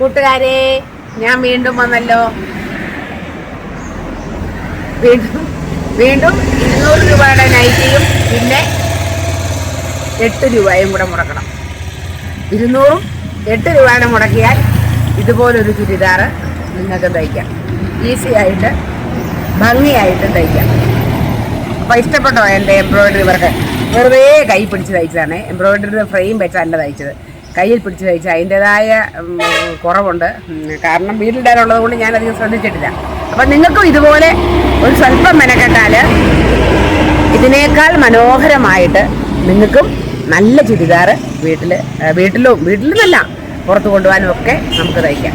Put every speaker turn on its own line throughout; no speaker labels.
കൂട്ടുകാരെ ഞാൻ വീണ്ടും വന്നല്ലോ. വീണ്ടും വീണ്ടും ഇരുന്നൂറ് രൂപയുടെ നൈറ്റിയും പിന്നെ എട്ട് രൂപയും കൂടെ മുടക്കണം. ഇരുന്നൂറും എട്ട് രൂപയുടെ മുടക്കിയാൽ ഇതുപോലൊരു ചുരിദാർ നിങ്ങൾക്ക് തയ്ക്കാം. ഈസി ആയിട്ട് ഭംഗിയായിട്ട് തയ്ക്കാം. അപ്പോൾ ഇഷ്ടപ്പെട്ടോ എന്റെ എംബ്രോയിഡറി വർക്ക്. വെറുതെ കൈ പിടിച്ച് തയ്ച്ചതാണ്. എംബ്രോയിഡറി ഫ്രെയിം വെച്ചല്ല തയ്ച്ചത്. കയ്യിൽ പിടിച്ച് കഴിച്ച അതിന്റെതായ കുറവുണ്ട്. കാരണം വീട്ടിലിടാനുള്ളത് കൊണ്ട് ഞാനധികം ശ്രദ്ധിച്ചിട്ടില്ല. അപ്പം നിങ്ങൾക്കും ഇതുപോലെ ഒരു സ്വല്പം മെനക്കെട്ടാൽ ഇതിനേക്കാൾ മനോഹരമായിട്ട് നിങ്ങൾക്കും നല്ല ചുരിദാർ വീട്ടിൽ വീട്ടിലും വീട്ടിലെന്നല്ല പുറത്ത് കൊണ്ടുപോകാനും ഒക്കെ നമുക്ക് തയ്ക്കാം.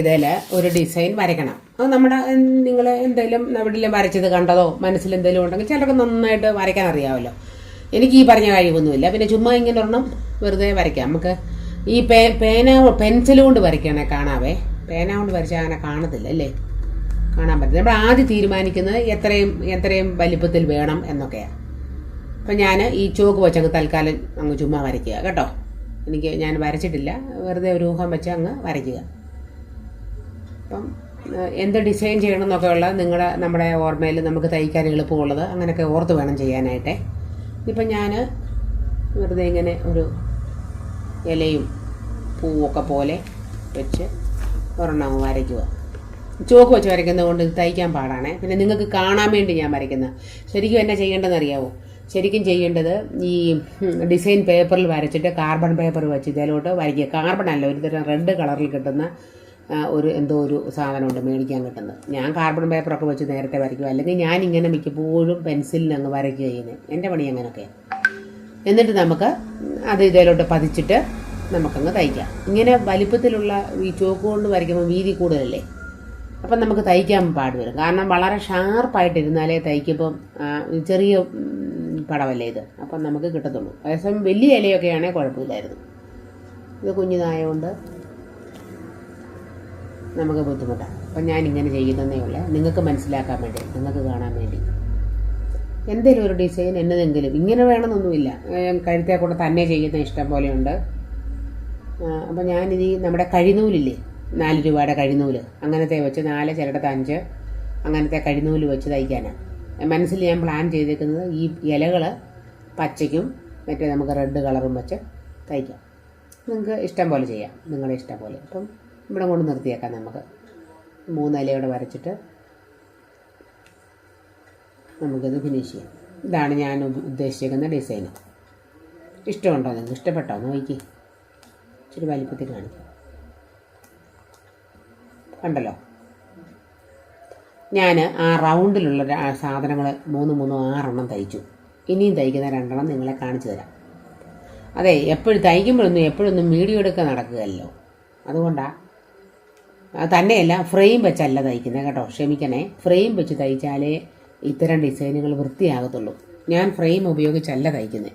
ഇതിൽ ഒരു ഡിസൈൻ വരയ്ക്കണം. അത് നമ്മുടെ നിങ്ങൾ എന്തെങ്കിലും എവിടെയും വരച്ചത് കണ്ടതോ മനസ്സിൽ എന്തെങ്കിലും ഉണ്ടെങ്കിൽ ചിലർക്ക് നന്നായിട്ട് വരയ്ക്കാൻ അറിയാമല്ലോ എനിക്ക് ഈ പറഞ്ഞ കഴിവൊന്നുമില്ല. പിന്നെ ചുമ്മാ ഇങ്ങനെ ഒരെണ്ണം വെറുതെ വരയ്ക്കാം. നമുക്ക് ഈ പേ പേന പെൻസിൽ കൊണ്ട് വരയ്ക്കണേ കാണാവേ. പേന കൊണ്ട് വരച്ചാൽ അങ്ങനെ കാണത്തില്ല അല്ലേ? കാണാൻ പറ്റില്ല നമ്മൾ ആദ്യം തീരുമാനിക്കുന്നത് എത്രയും എത്രയും വലിപ്പത്തിൽ വേണം എന്നൊക്കെയാണ് അപ്പം ഞാൻ ഈ ചോക്ക് വെച്ചങ്ങ് തൽക്കാലം അങ്ങ് ചുമ്മാ വരയ്ക്കുക കേട്ടോ. എനിക്ക് ഞാൻ വരച്ചിട്ടില്ല. വെറുതെ ഒരു ഊഹം വെച്ച് അങ്ങ് വരയ്ക്കുക. അപ്പം എന്ത് ഡിസൈൻ ചെയ്യണം എന്നൊക്കെ ഉള്ള നിങ്ങളുടെ നമ്മുടെ ഓർമ്മയിൽ നമുക്ക് തയ്ക്കാൻ എളുപ്പമുള്ളത്. അങ്ങനെയൊക്കെ ഓർത്ത് വേണം ചെയ്യാനായിട്ടേ. ഇപ്പം ഞാൻ വെറുതെ ഇങ്ങനെ ഒരു ഇലയും പൂവൊക്കെ പോലെ വെച്ച് ഒരെണ്ണം വരയ്ക്കുക. ചോക്ക് വെച്ച് വരയ്ക്കുന്നത് കൊണ്ട് തയ്ക്കാൻ പാടാണേ. പിന്നെ നിങ്ങൾക്ക് കാണാൻ വേണ്ടി ഞാൻ വരയ്ക്കുന്നത് ശരിക്കും എന്നാ ചെയ്യേണ്ടതെന്ന് അറിയാവോ ശരിക്കും ചെയ്യേണ്ടത് ഈ ഡിസൈൻ പേപ്പറിൽ വരച്ചിട്ട് കാർബൺ പേപ്പർ വെച്ച് ഇതിലോട്ട് വരയ്ക്കുക. കാർബൺ അല്ല ഒരു തരം റെഡ് കളറിൽ കിട്ടുന്ന ഒരു എന്തോ ഒരു സാധനമുണ്ട് മേടിക്കാൻ കിട്ടുന്നത്. ഞാൻ കാർബൺ പേപ്പറൊക്കെ വെച്ച് നേരത്തെ വരയ്ക്കും. അല്ലെങ്കിൽ ഞാൻ ഇങ്ങനെ മിക്കപ്പോഴും പെൻസിലിൽ അങ്ങ് വരയ്ക്കുക ചെയ്യുന്നത് എന്റെ പണി അങ്ങനെയൊക്കെ എന്നിട്ട് നമുക്ക് അത് ഇതിലോട്ട് പതിച്ചിട്ട് നമുക്കങ്ങ് തയ്ക്കാം. ഇങ്ങനെ വലിപ്പത്തിലുള്ള ഈ ചോക്ക് കൊണ്ട് വരയ്ക്കുമ്പോൾ വീതി കൂടുതലല്ലേ? അപ്പം നമുക്ക് തയ്ക്കാൻ പാട് വരും. കാരണം വളരെ ഷാർപ്പായിട്ടിരുന്നാലേ തയ്ക്കുമ്പം ചെറിയ പടവല്ലേ ഇത്. അപ്പം നമുക്ക് കിട്ടത്തുള്ളൂ. അതേസമയം വലിയ ഇലയൊക്കെ ആണെങ്കിൽ കുഴപ്പമില്ലായിരുന്നു. ഇത് കുഞ്ഞിതായതുകൊണ്ട് നമുക്ക് ബുദ്ധിമുട്ടാണ് അപ്പം ഞാൻ ഇങ്ങനെ ചെയ്യുന്നതേ ഉള്ളേ. നിങ്ങൾക്ക് മനസ്സിലാക്കാൻ വേണ്ടി നിങ്ങൾക്ക് കാണാൻ വേണ്ടി. എന്തെങ്കിലും ഒരു ഡിസൈൻ എന്നതെങ്കിലും ഇങ്ങനെ വേണമെന്നൊന്നുമില്ല. കഴുത്തെ കൂടെ തന്നെ ചെയ്യുന്ന ഇഷ്ടം പോലെയുണ്ട്. അപ്പോൾ ഞാനിനി നമ്മുടെ കഴിനൂലില്ലേ നാല് രൂപയുടെ കഴിനൂൽ അങ്ങനത്തെ വെച്ച് നാല് ചിലടത്ത് അഞ്ച്. അങ്ങനത്തെ കഴിനൂൽ വെച്ച് തയ്ക്കാനാണ് മനസ്സിൽ ഞാൻ പ്ലാൻ ചെയ്തേക്കുന്നത് ഈ ഇലകൾ പച്ചയ്ക്കും മറ്റേ നമുക്ക് റെഡ് കളറും വെച്ച് തയ്ക്കാം. നിങ്ങൾക്ക് ഇഷ്ടം പോലെ ചെയ്യാം. നിങ്ങളുടെ ഇഷ്ടം പോലെ. അപ്പം ഇവിടെ കൊണ്ട് നിർത്തിയേക്കാം നമുക്ക്. മൂന്ന് ഇലയോടെ വരച്ചിട്ട് നമുക്കിത് ഫിനിഷ് ചെയ്യാം. ഇതാണ് ഞാൻ ഉദ്ദ- ഉദ്ദേശിച്ചിരിക്കുന്ന ഡിസൈൻ ഇഷ്ടമുണ്ടോ നിങ്ങൾക്ക്? ഇഷ്ടപ്പെട്ടോ? നോക്കി. ഇച്ചിരി വലിപ്പത്തിൽ കാണിക്കാം. കണ്ടല്ലോ? ഞാൻ ആ റൗണ്ടിലുള്ള സാധനങ്ങൾ മൂന്ന് മൂന്ന് ആറെണ്ണം തയ്ച്ചു. ഇനിയും തയ്ക്കുന്ന രണ്ടെണ്ണം നിങ്ങളെ കാണിച്ചു തരാം. അതെ എപ്പോഴും തയ്ക്കുമ്പോഴൊന്നും എപ്പോഴൊന്നും വീഡിയോ എടുക്കാൻ നടക്കുകയല്ലോ. അതുകൊണ്ടാണ് അത് തന്നെയല്ല ഫ്രെയിം വെച്ചല്ല തയ്ക്കുന്നത് കേട്ടോ. ക്ഷമിക്കണേ. ഫ്രെയിം വെച്ച് തയ്ച്ചാലേ ഇത്തരം ഡിസൈനുകൾ വൃത്തിയാകത്തുള്ളൂ. ഞാൻ ഫ്രെയിം ഉപയോഗിച്ചല്ല തയ്ക്കുന്നത്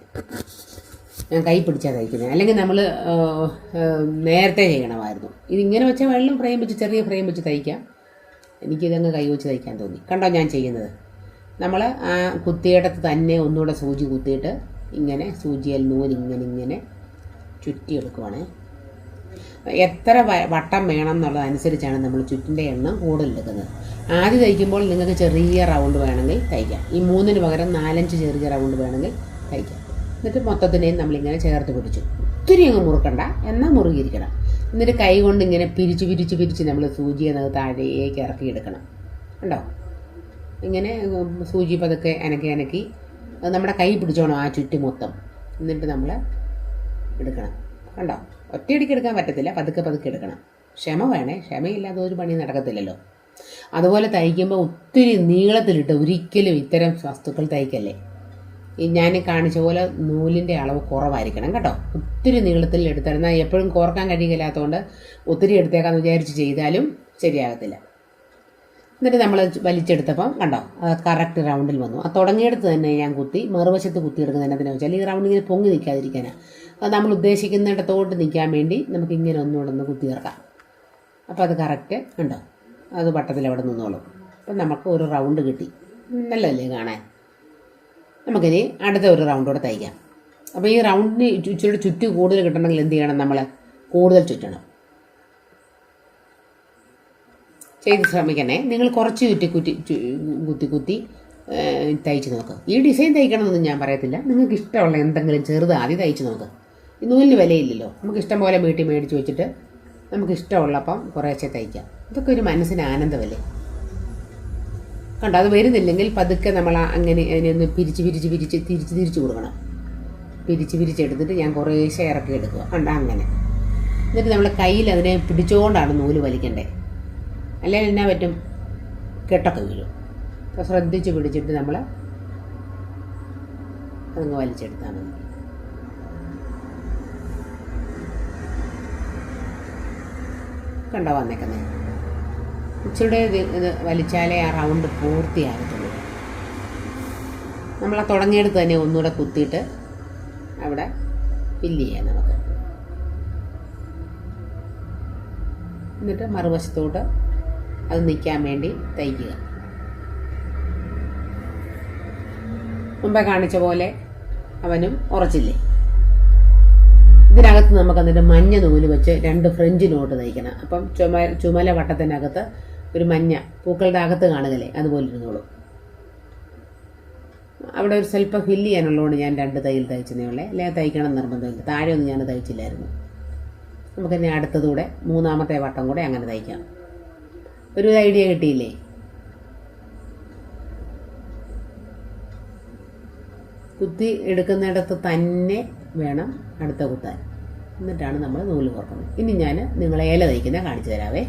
ഞാൻ കൈ പിടിച്ചാൽ തയ്ക്കുന്നത് അല്ലെങ്കിൽ നമ്മൾ നേരത്തെ ചെയ്യണമായിരുന്നു. ഇതിങ്ങനെ വെച്ചാൽ വെള്ളം ഫ്രെയിം വെച്ച് ചെറിയ ഫ്രെയിം വെച്ച് തയ്ക്കാം. എനിക്കിതങ്ങ് കൈ വെച്ച് തയ്ക്കാൻ തോന്നി. കണ്ടോ ഞാൻ ചെയ്യുന്നത്? നമ്മൾ ആ കുത്തിയിടത്ത് തന്നെ ഒന്നുകൂടെ സൂചി കുത്തിയിട്ട് ഇങ്ങനെ സൂചിയിൽ നൂൽ ഇങ്ങനെ ഇങ്ങനെ ചുറ്റിയെടുക്കുവാണേ. എത്ര വട്ടം വേണം എന്നുള്ളതനുസരിച്ചാണ് നമ്മൾ ചുറ്റിന്റെ എണ്ണം കൂടുതലെടുക്കുന്നത് ആദ്യം തയ്ക്കുമ്പോൾ നിങ്ങൾക്ക് ചെറിയ റൗണ്ട് വേണമെങ്കിൽ തയ്ക്കാം. ഈ മൂന്നിന് പകരം നാലഞ്ച് ചെറിയ റൗണ്ട് വേണമെങ്കിൽ തയ്ക്കാം. എന്നിട്ട് മൊത്തത്തിനെയും നമ്മളിങ്ങനെ ചേർത്ത് പിടിച്ചു. ഒത്തിരി അങ്ങ് മുറുക്കണ്ട. എന്നാൽ മുറുകിയിരിക്കണം. എന്നിട്ട് കൈ കൊണ്ട് ഇങ്ങനെ പിരിച്ച് പിരിച്ച് പിരിച്ച് നമ്മൾ സൂചി എന്നത് താഴേക്ക് ഇറക്കിയെടുക്കണം ഉണ്ടോ ഇങ്ങനെ സൂചി പതുക്കെ അനക്കി അനക്കി. നമ്മുടെ കൈ പിടിച്ചോണം ആ ചുറ്റി മൊത്തം. എന്നിട്ട് നമ്മൾ എടുക്കണം. കണ്ടോ? ഒറ്റയടിക്ക് എടുക്കാൻ പറ്റത്തില്ല. പതുക്കെ പതുക്കെ എടുക്കണം. ക്ഷമ വേണേ. ക്ഷമയില്ലാതെ ഒരു പണി നടക്കത്തില്ലല്ലോ. അതുപോലെ തയ്ക്കുമ്പോൾ ഒത്തിരി നീളത്തിലിട്ട് ഒരിക്കലും ഇത്തരം വസ്തുക്കൾ തയ്ക്കല്ലേ? ഈ ഞാൻ കാണിച്ച പോലെ നൂലിന്റെ അളവ് കുറവായിരിക്കണം കേട്ടോ. ഒത്തിരി നീളത്തിൽ എടുത്തിരുന്നാൽ എപ്പോഴും കോർക്കാൻ കഴിയില്ലാത്തതുകൊണ്ട് ഒത്തിരി എടുത്തേക്കാന്ന് വിചാരിച്ച് ചെയ്താലും ശരിയാകത്തില്ല. എന്നിട്ട് നമ്മൾ വലിച്ചെടുത്തപ്പം കണ്ടോ അത് കറക്റ്റ് റൗണ്ടിൽ വന്നു. ആ തുടങ്ങിയെടുത്ത് തന്നെ ഞാൻ കുത്തി മറുവശത്ത് കുത്തിയെടുക്കുന്നത് എന്നതിനെ വെച്ചാൽ ഈ റൗണ്ടിങ്ങനെ പൊങ്ങി നിൽക്കാതിരിക്കാനാണ് നമ്മൾ ഉദ്ദേശിക്കുന്നിടത്തോട്ട് നിൽക്കാൻ വേണ്ടി നമുക്ക് ഇങ്ങനെ ഒന്നുകൂടെ ഒന്ന് കുത്തി ചേർക്കാം. അപ്പോൾ അത് കറക്റ്റ് ഉണ്ടോ അത് വട്ടത്തിൽ അവിടെ നിന്നോളും. അപ്പം നമുക്ക് ഒരു റൗണ്ട് കിട്ടി. നല്ലതല്ലേ കാണാൻ? നമുക്കിനി അടുത്ത ഒരു റൗണ്ട് കൂടെ തയ്ക്കാം. അപ്പോൾ ഈ റൗണ്ടിന് ഇച്ചിരി ചുറ്റി കൂടുതൽ കിട്ടണമെങ്കിൽ എന്ത് ചെയ്യണം നമ്മൾ കൂടുതൽ ചുറ്റണം. ചെയ്ത് ശ്രമിക്കണേ. നിങ്ങൾ കുറച്ച് ചുറ്റി കുറ്റി കുത്തി കുത്തി തയ്ച്ച് നോക്കുക ഈ ഡിസൈൻ തയ്ക്കണമെന്നൊന്നും ഞാൻ പറയത്തില്ല. നിങ്ങൾക്ക് ഇഷ്ടമുള്ള എന്തെങ്കിലും ചെറുത് ആദ്യം തയ്ച്ച് നോക്ക്. ഈ നൂലിന് വിലയില്ലല്ലോ. നമുക്ക് ഇഷ്ടം പോലെ വീട്ടിൽ മേടിച്ച് വെച്ചിട്ട് നമുക്ക് ഇഷ്ടമുള്ളപ്പം കുറേശ്ശെ തയ്ക്കാം. ഇതൊക്കെ ഒരു മനസ്സിന് ആനന്ദമല്ലേ? കണ്ടോ അത് വരുന്നില്ലെങ്കിൽ പതുക്കെ നമ്മൾ അങ്ങനെ അതിനൊന്ന് പിരിച്ച് പിരിച്ച് പിരിച്ച് തിരിച്ച് തിരിച്ച് കൊടുക്കണം. പിരിച്ച് പിരിച്ചെടുത്തിട്ട് ഞാൻ കുറേശ്ശെ ഇറക്കി എടുക്കുക. കണ്ട അങ്ങനെ. എന്നിട്ട് നമ്മൾ കയ്യിൽ അതിനെ പിടിച്ചുകൊണ്ടാണ് നൂൽ വലിക്കണ്ടേ. അല്ലെങ്കിൽ എന്നാ പറ്റും? കെട്ടൊക്കെ വീഴും. അപ്പോൾ ശ്രദ്ധിച്ച് പിടിച്ചിട്ട് നമ്മൾ അതങ്ങ് വലിച്ചെടുത്താൽ മതി. കണ്ടോ വന്നേക്കുന്നത് ഇച്ചിരി ഇത് വലിച്ചാലേ ആ റൗണ്ട് പൂർത്തിയാകത്തുള്ളൂ. നമ്മൾ തുടങ്ങിയെടുത്ത് തന്നെ ഒന്നുകൂടെ കുത്തിയിട്ട് അവിടെ ഫില്ല് ചെയ്യാം നമുക്ക്. എന്നിട്ട് മറുവശത്തോട്ട് അത് നിൽക്കാൻ വേണ്ടി തയ്ക്കുക. മുമ്പേ കാണിച്ച പോലെ അവനും ഉറച്ചില്ലേ? ഇതിനകത്ത് നമുക്ക് എന്നിട്ട് മഞ്ഞ നൂൽ വെച്ച് രണ്ട് ഫ്രഞ്ച് നോട്ട് തയ്ക്കണം. അപ്പം ചുമ ചുമല വട്ടത്തിനകത്ത് ഒരു മഞ്ഞ പൂക്കളുടെ അകത്ത് കാണുകയല്ലേ? അതുപോലെ ഇരുന്നോളൂ. അവിടെ ഒരു സ്വല്പം ഫില്ല് ചെയ്യാനുള്ളതുകൊണ്ട് ഞാൻ രണ്ട് തയ്യൽ തയ്ച്ചതേ ഉള്ളേ. അല്ലെങ്കിൽ തയ്ക്കണം നിർബന്ധമില്ല താഴെ ഒന്നും ഞാൻ തയ്ച്ചില്ലായിരുന്നു. നമുക്ക് തന്നെ അടുത്തതൂടെ മൂന്നാമത്തെ വട്ടം കൂടെ അങ്ങനെ തയ്ക്കാം. ഒരു ഐഡിയ കിട്ടിയില്ലേ? കുത്തി എടുക്കുന്നിടത്ത് തന്നെ വേണം അടുത്ത കുത്താൻ. എന്നിട്ടാണ് നമ്മൾ നൂൽ കോർക്കുന്നത്. ഇനി ഞാൻ നിങ്ങളെ ഇല തയ്ക്കുന്ന കാണിച്ചു തരാവേ.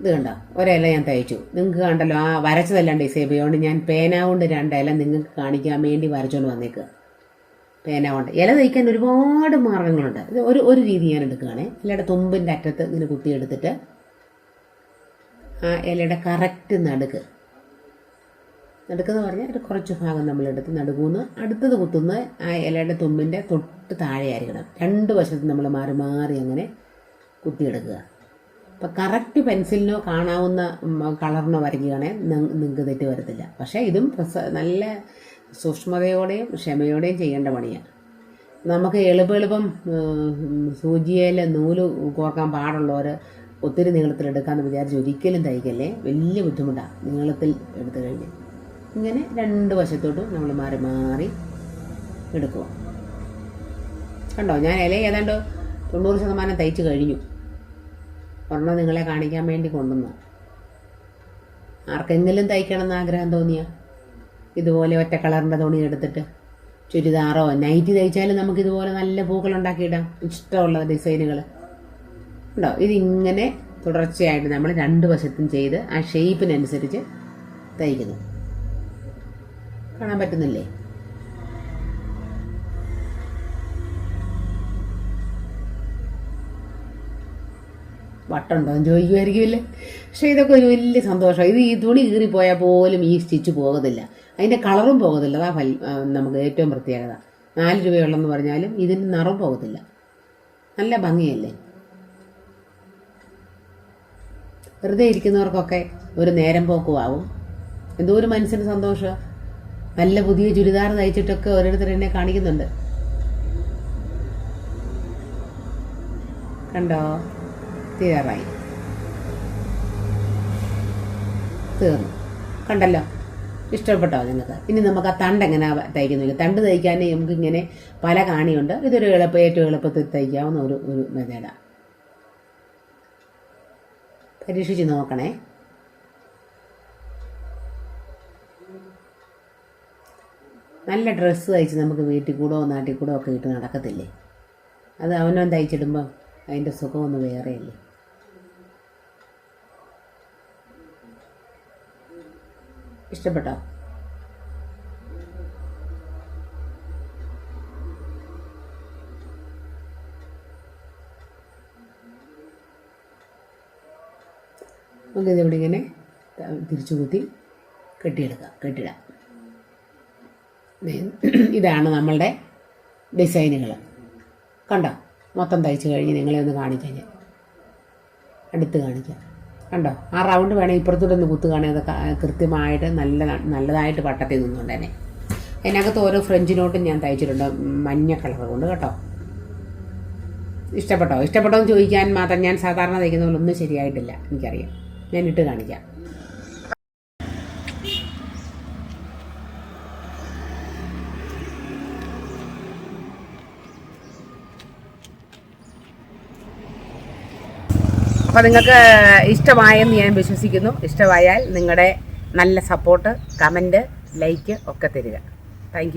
ഇത് കണ്ടോ? ഒരില ഞാൻ തയ്ച്ചു നിങ്ങൾക്ക് കണ്ടല്ലോ ആ വരച്ചതെല്ലാം ഡിസൈബ് ചെയ്യുകൊണ്ട് ഞാൻ പേന കൊണ്ട് രണ്ട് ഇല നിങ്ങൾക്ക് കാണിക്കാൻ വേണ്ടി വരച്ചുകൊണ്ട് വന്നേക്കുക പേന കൊണ്ട്. ഇല തയ്ക്കാൻ ഒരുപാട് മാർഗങ്ങളുണ്ട്. ഇത് ഒരു ഒരു രീതി ഞാൻ എടുക്കുകയാണേ. ഇലയുടെ തുമ്പിന്റെ അറ്റത്ത് ഇങ്ങനെ കുത്തിയെടുത്തിട്ട് ആ ഇലയുടെ കറക്റ്റ് നടുക്ക് നടുക്കെന്ന് പറഞ്ഞാൽ ഒരു കുറച്ച് ഭാഗം നമ്മളെടുത്ത് നടുകൂന്ന് അടുത്തത് കുത്തുന്ന ആ ഇലയുടെ തുമ്പിന്റെ തൊട്ട് താഴെയായിരിക്കണം. രണ്ട് വശത്ത് നമ്മൾ മാറി മാറി അങ്ങനെ കുത്തിയെടുക്കുക. അപ്പം കറക്റ്റ് പെൻസിലിനോ കാണാവുന്ന കളറിനോ വരയ്ക്കുകയാണെങ്കിൽ നിങ്ങൾക്ക് തെറ്റ് വരത്തില്ല. പക്ഷേ ഇതും നല്ല സൂക്ഷ്മതയോടെയും ക്ഷമയോടെയും ചെയ്യേണ്ട പണിയാണ് നമുക്ക് എളുപ്പം എളുപ്പം സൂചിയിൽ നൂൽ കോർക്കാൻ പാടുള്ളവർ ഒത്തിരി നീളത്തിലെടുക്കാമെന്ന് വിചാരിച്ച് ഒരിക്കലും തയ്ക്കല്ലേ. വലിയ ബുദ്ധിമുട്ടാണ് നീളത്തിൽ എടുത്തു കഴിഞ്ഞ്. ഇങ്ങനെ രണ്ട് വശത്തോട്ടും നമ്മൾ മാറി മാറി എടുക്കുക. കണ്ടോ? ഞാൻ ഇല ഏതാണ്ട് തൊണ്ണൂറ് ശതമാനം തയ്ച്ച് കഴിഞ്ഞു. ഒരെണ്ണം നിങ്ങളെ കാണിക്കാൻ വേണ്ടി കൊണ്ടുവന്നു. ആർക്കെങ്കിലും തയ്ക്കണം എന്ന് ആഗ്രഹം തോന്നിയ? ഇതുപോലെ ഒറ്റ കളറിന്റെ തുണി എടുത്തിട്ട് ചുരിദാറോ നൈറ്റി തയ്ച്ചാലും നമുക്കിതുപോലെ നല്ല പൂക്കൾ ഉണ്ടാക്കിയിടാം ഇഷ്ടമുള്ള ഡിസൈനുകൾ ഉണ്ടോ ഇതിങ്ങനെ തുടർച്ചയായിട്ട് നമ്മൾ രണ്ട് വശത്തും ചെയ്ത് ആ ഷേപ്പിനനുസരിച്ച് തയ്ക്കുന്നു. കാണാൻ പറ്റുന്നില്ലേ? വട്ടുണ്ടോ എന്ന് ചോദിക്കുമായിരിക്കുമല്ലേ പക്ഷേ ഇതൊക്കെ ഒരു വലിയ സന്തോഷം ഇത് ഈ തുണി കീറിപ്പോയാൽ പോലും ഈ സ്റ്റിച്ച് പോകത്തില്ല. അതിന്റെ കളറും പോകത്തില്ല. അതാ ഫൽ നമുക്ക് ഏറ്റവും പ്രത്യേകത. നാല് രൂപയുള്ളെന്ന് പറഞ്ഞാലും ഇതിന് നിറം പോകത്തില്ല. നല്ല ഭംഗിയല്ലേ? വെറുതെ ഇരിക്കുന്നവർക്കൊക്കെ ഒരു നേരം പോക്കുമാവും എന്തോ ഒരു മനസ്സിന് സന്തോഷം നല്ല പുതിയ ചുരിദാർ തയ്ച്ചിട്ടൊക്കെ ഓരോരുത്തർ എന്നെ കാണിക്കുന്നുണ്ട്. കണ്ടോ? തീരാറായി. തീർന്നു. കണ്ടല്ലോ? ഇഷ്ടപ്പെട്ടോ നിങ്ങൾക്ക്? ഇനി നമുക്ക് ആ തണ്ട് എങ്ങനെ തയ്ക്കുന്നില്ല തണ്ട് തയ്ക്കാൻ നമുക്ക് ഇങ്ങനെ പല കാണിയുണ്ട്. ഇതൊരു എളുപ്പം ഏറ്റവും എളുപ്പത്തിൽ തയ്ക്കാവുന്ന ഒരു ഒരു മെത്തേഡാണ് പരീക്ഷിച്ച് നോക്കണേ. നല്ല ഡ്രസ്സ് തയ്ച്ച് നമുക്ക് വീട്ടിൽ കൂടോ നാട്ടിൽ കൂടോ ഒക്കെ ഇട്ട് നടക്കത്തില്ലേ? അത് അവനവൻ തയ്ച്ചിടുമ്പോൾ അതിന്റെ സുഖമൊന്ന് വേറെയല്ലേ. ഇഷ്ടപ്പെട്ടോ? നമുക്കിതിവിടെ ഇങ്ങനെ തിരിച്ചു കുത്തി കെട്ടിയെടുക്കാം കെട്ടിടാം. ഇതാണ് നമ്മളുടെ ഡിസൈനുകൾ കണ്ടോ? മൊത്തം തയ്ച്ച് കഴിഞ്ഞ് നിങ്ങളെ ഒന്ന് കാണിക്കാൻ ഞാൻ അടുത്ത് കാണിക്കാം. കണ്ടോ? ആ റൗണ്ട് വേണേൽ ഇപ്പുറത്തൂടെ ഒന്ന് കുത്തുകയാണെങ്കിൽ അത് കൃത്യമായിട്ട് നല്ല നല്ലതായിട്ട് പട്ടത്തിൽ തന്നെ. അതിനകത്ത് ഓരോ ഫ്രഞ്ച് നോട്ടും ഞാൻ തയ്ച്ചിട്ടുണ്ട്. മഞ്ഞ കളർ കൊണ്ട് കേട്ടോ. ഇഷ്ടപ്പെട്ടോ? ഇഷ്ടപ്പെട്ടോ എന്ന് ചോദിക്കാൻ മാത്രം ഞാൻ സാധാരണ തയ്ക്കുന്ന പോലെ ഒന്നും ശരിയായിട്ടില്ല. എനിക്കറിയാം. ഞാൻ ഇട്ട് കാണിക്കാം. അപ്പോൾ നിങ്ങൾക്ക് ഇഷ്ടമായെന്ന് ഞാൻ വിശ്വസിക്കുന്നു. ഇഷ്ടമായാൽ നിങ്ങളുടെ നല്ല സപ്പോർട്ട് കമന്റ് ലൈക്ക് ഒക്കെ തരിക. താങ്ക്